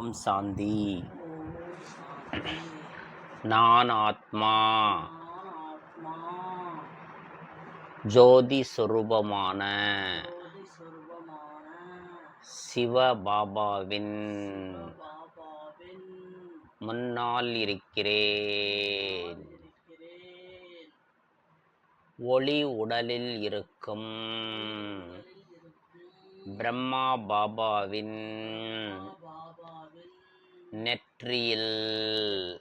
ஓம் சாந்தி. நான் ஆத்மா. ஜோதி சொரூபமான சிவ பாபாவின் முன்னால் இருக்கிறேன். ஒளி உடலில் இருக்கும் பிரம்மா பாபாவின் நெற்றியில்.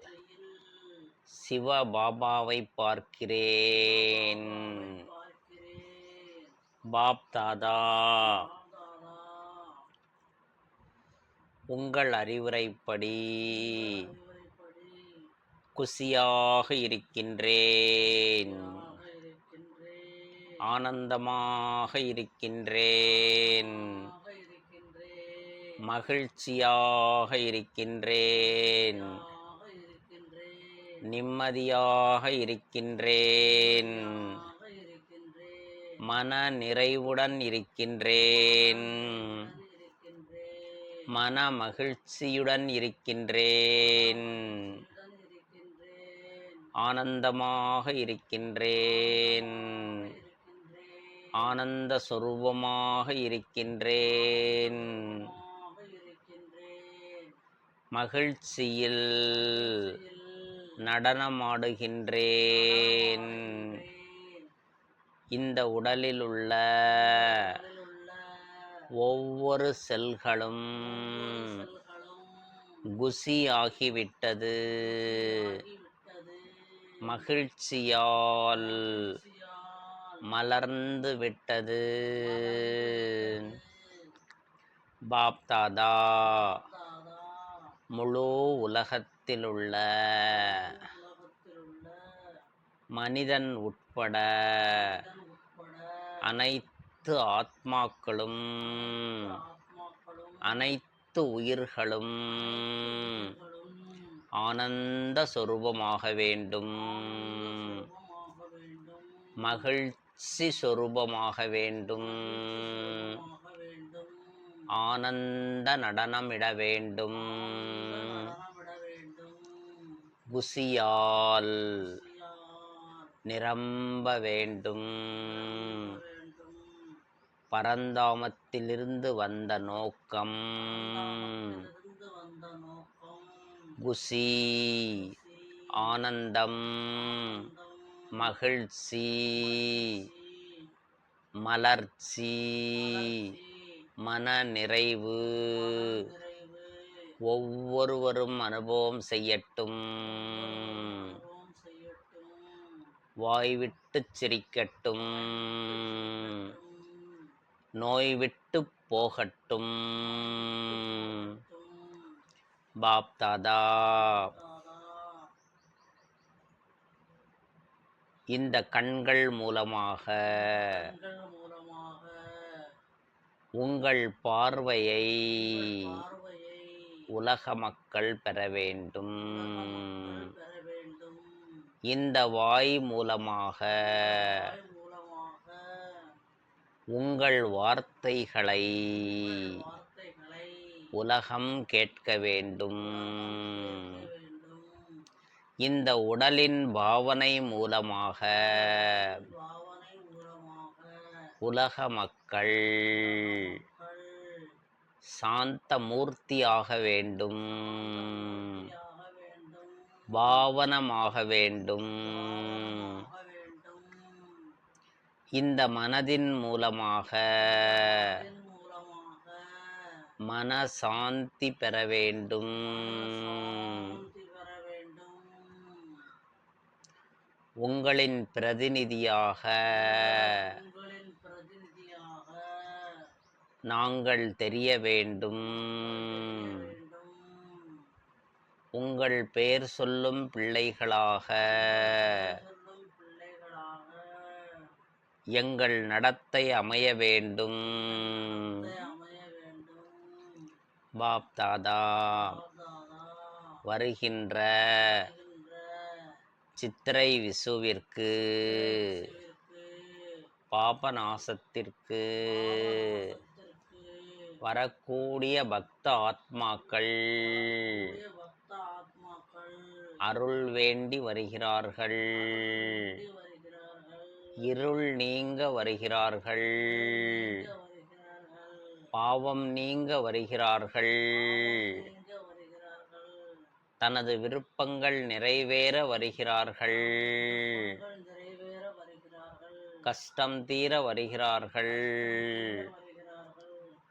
சிவ பாபாவை பார்க்கிறேன். பாப் தாதா உங்கள் அறிவுரைப்படி குசியாக இருக்கின்றேன். ஆனந்தமாக இருக்கின்றேன். மகிழ்ச்சியாக இருக்கின்றேன். நிம்மதியாக இருக்கின்றேன். மன நிறைவுடன் இருக்கின்றேன். மன மகிழ்ச்சியுடன் இருக்கின்றேன். ஆனந்தமாக இருக்கின்றேன். ஆனந்த சொரூபமாக இருக்கின்றேன். மகிழ்ச்சியில் நடனமாடுகின்றேன். இந்த உடலில் உள்ள ஒவ்வொரு செல்களும் குசி ஆகிவிட்டது மகிழ்ச்சியால் மலர்ந்து விட்டது பாப் தாதா முழு உலகத்திலுள்ள மனிதன் உட்பட அனைத்து ஆத்மாக்களும் அனைத்து உயிர்களும் ஆனந்த சொரூபமாக வேண்டும். மகிழ்ச்சி சொரூபமாக வேண்டும். ஆனந்த நடனமிட வேண்டும். குசியால் நிரம்ப வேண்டும். பரந்தாமத்திலிருந்து வந்த நோக்கம். குசி ஆனந்தம். மகிழ்ச்சி. மலர்ச்சி. மன நிறைவு ஒவ்வொருவரும் அனுபவம் செய்யட்டும். வாய்விட்டு சிரிக்கட்டும். நோய் விட்டு போகட்டும். பாப் தாதா. இந்த கண்கள் மூலமாக மூலமாக உங்கள் பார்வையை உலக மக்கள் பெற வேண்டும். இந்த வாய் மூலமாக உங்கள் வார்த்தைகளை உலகம் கேட்க வேண்டும். இந்த உடலின் பாவனை மூலமாக உலக மக்கள் சாந்த மூர்த்தியாக வேண்டும். பாவனமாக வேண்டும். இந்த மனதின் மூலமாக மனசாந்தி மன சாந்தி பெற வேண்டும். உங்களின் பிரதிநிதியாக உங்களின் பிரதிநிதியாக நாங்கள் தெரிய வேண்டும். உங்கள் பெயர் சொல்லும் பிள்ளைகளாக. எங்கள் நடத்தை அமைய வேண்டும். பாப்தாதா பாப் தாதா வருகின்ற சித்திரை விசுவிற்கு பாபநாசத்திற்கு வரக்கூடிய பக்த ஆத்மாக்கள். அருள் வேண்டி வருகிறார்கள். இருள் நீங்க வருகிறார்கள். பாவம் நீங்க வருகிறார்கள். தனது விருப்பங்கள் நிறைவேற வருகிறார்கள். கஷ்டம் தீர வருகிறார்கள்.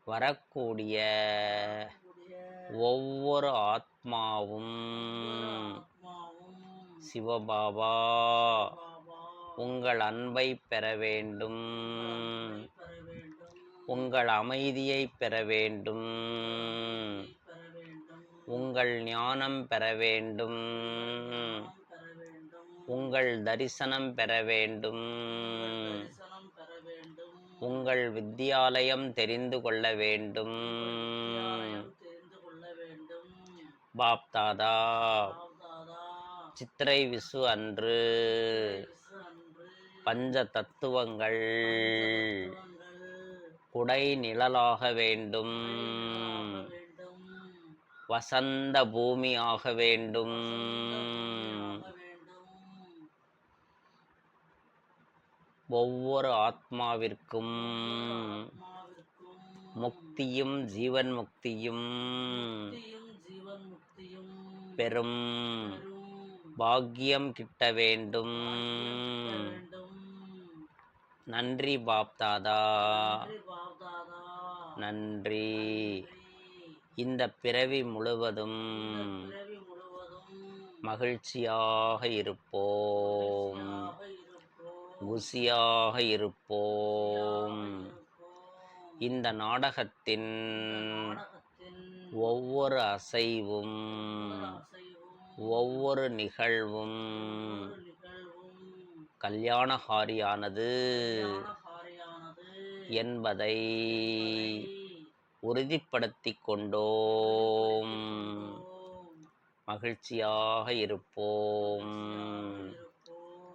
வரக்கூடிய ஒவ்வொரு ஆத்மாவும் சிவபாபா உங்கள் அன்பை பெற வேண்டும். உங்கள் அமைதியை பெற வேண்டும். உங்கள் ஞானம் பெற வேண்டும். உங்கள் தரிசனம் பெற வேண்டும். உங்கள் வித்தியாலயம் தெரிந்து கொள்ள வேண்டும். பாப் தாதா சித்திரை விசு அன்று. பஞ்ச தத்துவங்கள் குடை நிழலாக வேண்டும். வசந்த பூமி ஆக வேண்டும். ஒவ்வொரு ஆத்மாவிற்கும் முக்தியும் ஜீவன் முக்தியும் பெரும் பாக்கியம் கிட்ட வேண்டும். நன்றி பாப்தாதா. நன்றி. இந்த பிறவி முழுவதும் மகிழ்ச்சியாக இருப்போம். குசியாக இருப்போம். இந்த நாடகத்தின் ஒவ்வொரு அசைவும் ஒவ்வொரு நிகழ்வும் கல்யாணஹாரியானது என்பதை உறுதிப்படுத்திக் கொண்டோம். மகிழ்ச்சியாக இருப்போம்.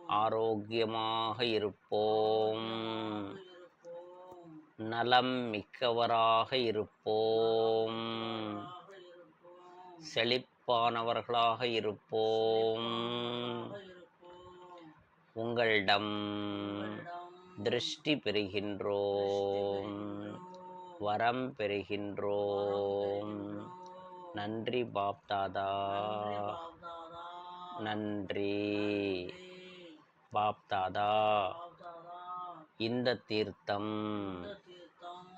ஆரோக்கியமாக இருப்போம். நலம் மிக்கவராக இருப்போம். செழிப்பானவர்களாக இருப்போம். உங்களிடம் திருஷ்டி பெறுகின்றோம். வரம் பெறுகின்றோம். நன்றி பாப்தாதா. நன்றி. பாப் தாதா இந்த தீர்த்தம்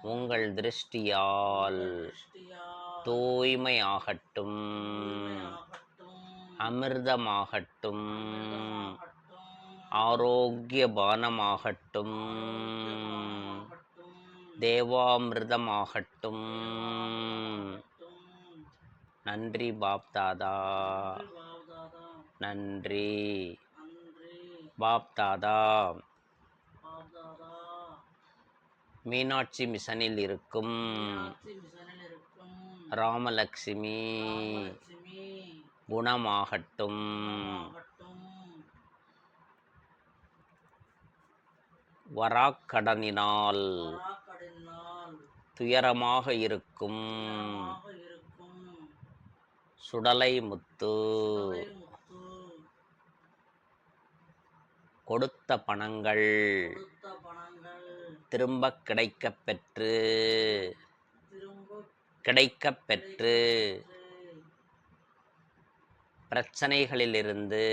உங்கள் திருஷ்டியால் தூய்மையாகட்டும் அமிர்தமாகட்டும் ஆரோக்கிய பானமாகட்டும் தேவாமிர்தமாகட்டும். நன்றி பாப்தாதா. நன்றி. பாப் தாதா மீனாட்சி மிஷனில் இருக்கும். ராமலக்ஷ்மி. குணமாகட்டும். வராக்கடனினால் துயரமாக இருக்கும். சுடலை முத்து கொடுத்த பணங்கள் திரும்ப கிடைக்கப் பெற்று கிடைக்கப் பெற்று பிரச்சனைகளிலிருந்து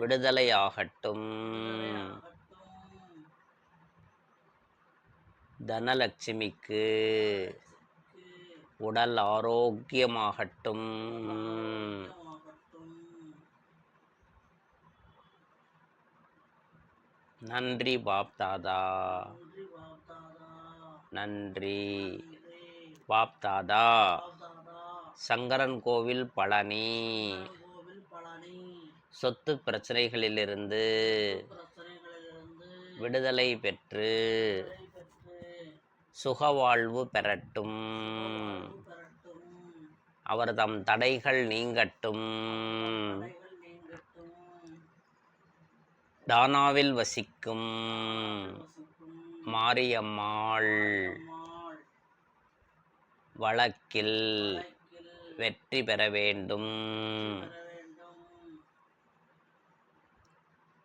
விடுதலையாகட்டும். தனலட்சுமிக்கு உடல் ஆரோக்கியமாகட்டும். நன்றி பாப்தாதா நன்றி பாப்தாதா சங்கரன் கோவில் பழனி. சொத்து பிரச்சனைகளிலிருந்து விடுதலை பெற்று சுகவாழ்வு பெறட்டும். அவர்தம் தடைகள் நீங்கட்டும். தானாவில் வசிக்கும் மாரியம்மாள். வழக்கில் வெற்றி பெற வேண்டும்.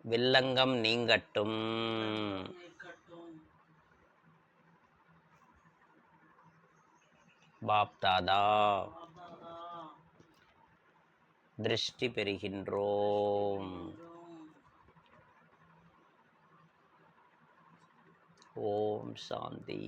வில்லங்கம் நீங்கட்டும். பாப்தாதா திருஷ்டி பெறுகின்றோம் என்றும் ஓம் சாந்தி ஓம் சாந்தி